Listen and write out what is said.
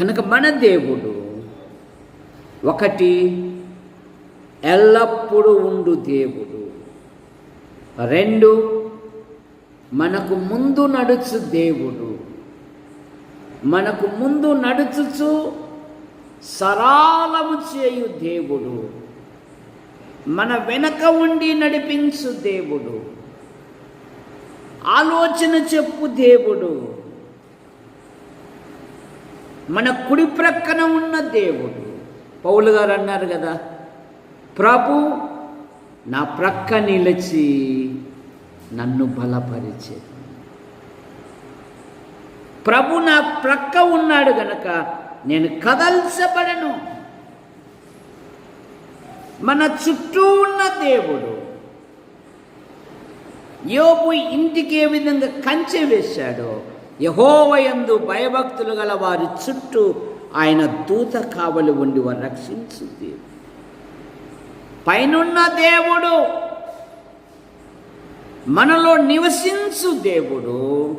కనుక మన దేవుడు ఒకటి ఎల్లప్పుడూ ఉండు దేవుడు. రెండు మనకు ముందు నడుచు దేవుడు. మనకు ముందు నడుచుచు సరాలము చేయు దేవుడు. మన వెనక ఉండి నడిపించు దేవుడు. ఆలోచన చెప్పు దేవుడు. మన కుడి ప్రక్కన ఉన్న దేవుడు. పౌలు గారు అన్నారు కదా ప్రభు నా ప్రక్క నిలిచి నన్ను బలపరిచే. ప్రభు నా ప్రక్క ఉన్నాడు గనక నేను కదల్చబడను. మన చుట్టూ ఉన్న దేవుడు యోపు ఇంటికి ఏ విధంగా కంచె వేశాడో యహోవయందు భయభక్తులు గల వారి చుట్టూ ఆయన దూత కావలి ఉండి వారు రక్షించు దేవుడు పైనున్న దేవుడు మనలో నివసించు దేవుడు.